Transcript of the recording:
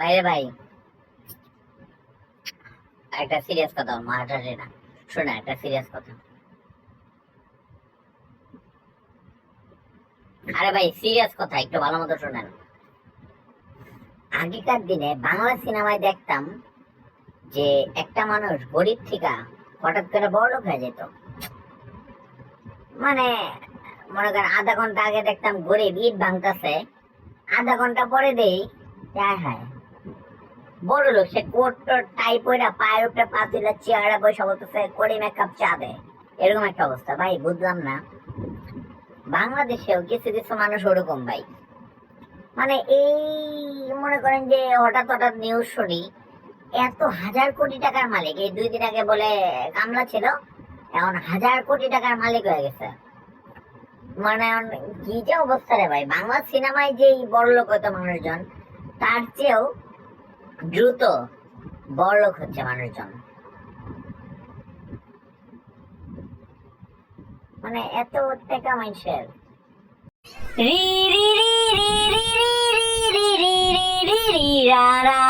ভাই একটা সিরিয়াস কথা না। শোনা একটা সিরিয়াস কথা। আরে ভাই সিরিয়াস কথা, একটু ভালো মতো শোনেন। আগেকার দিনে বাংলা সিনেমায় দেখতাম যে একটা মানুষ গরিব থেকে হঠাৎ করে বড় লোক হয়ে যেত। মানে মনে করেন আধা ঘণ্টা আগে দেখতাম গরিব ইট ভাঙতেছে, আধা ঘণ্টা পরে দেই হ্যাঁ হ্যাঁ। বড় লোক, সে টাই পরে পায়ের উপরে এরকম একটা অবস্থা। ভাই, বুঝলাম না। বাংলাদেশেও কিছু কিছু মানুষ ওরকম, ভাই। মানে এই মনে করেন যে হঠাৎ হঠাৎ নিউজ শুনি, এত হাজার কোটি টাকার মালিক, এই দুই দিন আগে বলে কামলা ছিল, এখন হাজার কোটি টাকার মালিক হয়ে গেছে। মানে কি যে অবস্থা রে ভাই, বাংলা সিনেমায় যেই বড় লোক হতো মানুষজন, তার চেয়েও দ্রুত বড় লোক হচ্ছে মানুষজন মানে এত টাকা মানুষের রি রি রি রি রি রি রি রি রি রি রি রা রা